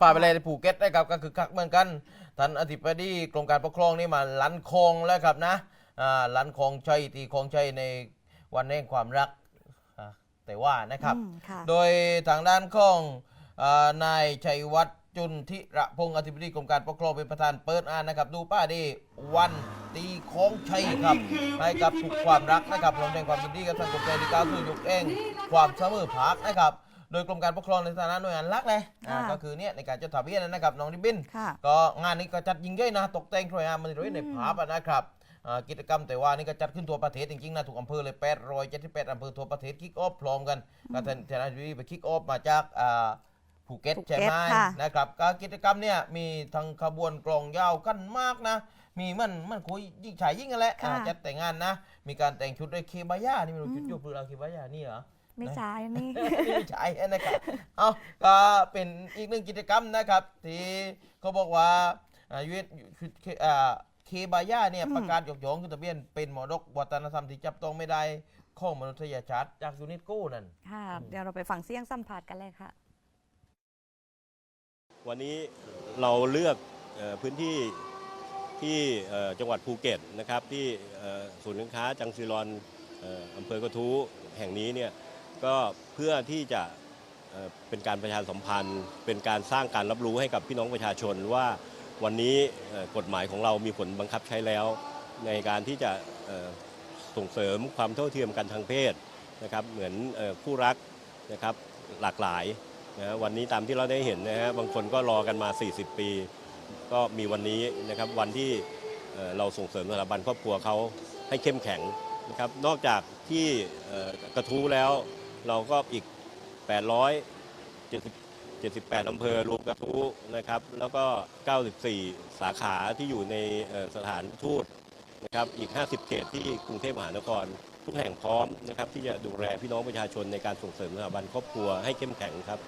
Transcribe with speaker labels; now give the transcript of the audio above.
Speaker 1: ป่าไปเลยในภูเก็ตนะครับก็คือคักเหมือนกันท่านอธิบดีกรมการปกครองนี่มาลันคงแล้วครับนะอ่าลันคงชัยตีคงชัยในวันแห่งความรักอ่าแต่ว่านะครับ
Speaker 2: อืมค่ะ
Speaker 1: โดยทางด้านของเออนายชัยวัฒน์จุนทิระพงศ์อธิบดีกรมการปกครองเป็นประธานเปิดอ่านนะครับ ดูป้าดีวันตีของชัยครับให้กับทุกความรักนะครับรวมแสดงความยินดีกับทางกรมใจที่ก้าวสู่ยุคเองความเสมอภาคนะครับ โดยกรมการปกครองในฐานะหน่วยงานหลักเลยอ่า
Speaker 2: ค่ะ
Speaker 1: ก็คือเนี่ยในการจดทะเบียนนะครับน้องริบบิน
Speaker 2: ค่ะ
Speaker 1: ก็งานนี้ก็จัดยิงใหญ่นะ ตกแต่งสวยงามมันเลยในภาพอะนะครับอ่ากิจกรรมแต่ว่านี่ก็จัดขึ้นทั่วประเทศจริงๆนะทุกอำเภอเลย878อำเภอทั่วประเทศคิกออฟพร้อมกันก็ท่านทนายวีไปคิกออฟมาจากอ่าภูเก็ต
Speaker 2: ภูเก็ต
Speaker 1: ใช่ไหม
Speaker 2: ค่ะ
Speaker 1: นะครับการกิจกรรมเนี่ยมีทั้งขบวนกลองยาวกันมากนะ มีมันมันคุยยิ่งชายยิ่งกันแหละอ่า
Speaker 2: ค่ะ
Speaker 1: จัดแต่งงานนะ มีการแต่งชุดด้วยเคบายานี่ไม่รู้ชุดโยกหรือเอาเคบายานี่เหรอ
Speaker 2: ไม่ใช่อันนี่
Speaker 1: ไม่ใช่นะครับ เอาก็เป็นอีกหนึ่งกิจกรรมนะครับ ที่เขาบอกว่าอ่ายูเอสอ่าเคบายาเนี่ย
Speaker 2: อืม
Speaker 1: ประกาศยกย่องขึ้นทะเบียนเป็นมรดกวัฒนธรรมที่จับต้องไม่ได้ของมนุษยชาติจากยูเนสโกนั่น
Speaker 2: ค่ะ เดี๋ยวเราไปฟังเสียงสัมผัสกันเลยค่ะ
Speaker 3: วันนี้เราเลือกเอ่อพื้นที่ที่เอ่อจังหวัดภูเก็ตนะครับที่เอ่อศูนย์การค้าจังซีรอนเอ่ออำเภอกระทู้แห่งนี้เนี่ย ก็เพื่อที่จะเป็นการประชาสัมพันธ์ เป็นการสร้างการรับรู้ให้กับพี่น้องประชาชนว่าวันนี้กฎหมายของเรามีผลบังคับใช้แล้ว ในการที่จะส่งเสริมความเท่าเทียมกันทางเพศนะครับเหมือนคู่รักนะครับหลากหลายนะฮะวันนี้ตามที่เราได้เห็นนะฮะบางคนก็รอกันมา 40 ปี ก็มีวันนี้นะครับวันที่เราส่งเสริมสถาบันครอบครัวเขาให้เข้มแข็งนะครับนอกจากที่กระทู้แล้ว เราก็อีก878อำเภอรวมกระทู้นะครับ แล้วก็ 94 สาขาที่อยู่ในสถานทูตนะครับ อีก 50 เขตที่กรุงเทพมหานคร ทุกแห่งพร้อมนะครับ ที่จะดูแลพี่น้องประชาชนในการส่งเสริมสถาบันครอบครัวให้เข้มแข็งครับ